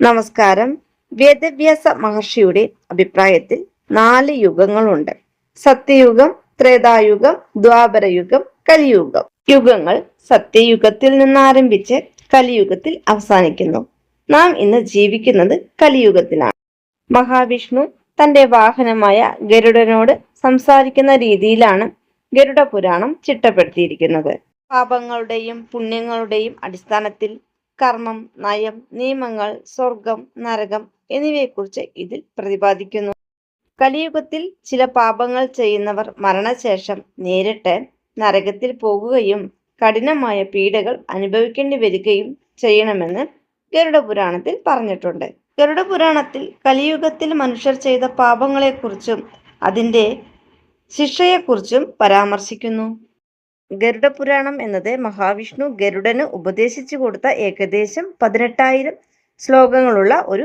നമസ്കാരം. വേദവ്യാസ മഹർഷിയുടെ അഭിപ്രായത്തിൽ നാല് യുഗങ്ങളുണ്ട്. സത്യയുഗം ത്രേതായുഗം ദ്വാപരയുഗം കലിയുഗം. യുഗങ്ങൾ സത്യയുഗത്തിൽ നിന്ന് ആരംഭിച്ച് കലിയുഗത്തിൽ അവസാനിക്കുന്നു. നാം ഇന്ന് ജീവിക്കുന്നത് കലിയുഗത്തിലാണ്. മഹാവിഷ്ണു തന്റെ വാഹനമായ ഗരുഡനോട് സംസാരിക്കുന്ന രീതിയിലാണ് ഗരുഡ പുരാണം ചിട്ടപ്പെടുത്തിയിരിക്കുന്നത്. പാപങ്ങളുടെയും പുണ്യങ്ങളുടെയും അടിസ്ഥാനത്തിൽ കർമ്മം നയം നിയമങ്ങൾ സ്വർഗം നരകം എന്നിവയെക്കുറിച്ച് ഇതിൽ പ്രതിപാദിക്കുന്നു. കലിയുഗത്തിൽ ചില പാപങ്ങൾ ചെയ്യുന്നവർ മരണശേഷം നേരിട്ട് നരകത്തിൽ പോകുകയും കഠിനമായ പീഡകൾ അനുഭവിക്കേണ്ടി വരികയും ചെയ്യണമെന്ന് ഗരുഡ പുരാണത്തിൽ പറഞ്ഞിട്ടുണ്ട്. ഗരുഡ പുരാണത്തിൽ കലിയുഗത്തിൽ മനുഷ്യർ ചെയ്ത പാപങ്ങളെക്കുറിച്ചും അതിന്റെ ശിക്ഷയെക്കുറിച്ചും പരാമർശിക്കുന്നു. ഗരുഡ പുരാണം എന്നത് മഹാവിഷ്ണു ഗരുഡന് ഉപദേശിച്ചു കൊടുത്ത ഏകദേശം പതിനെട്ടായിരം ശ്ലോകങ്ങളുള്ള ഒരു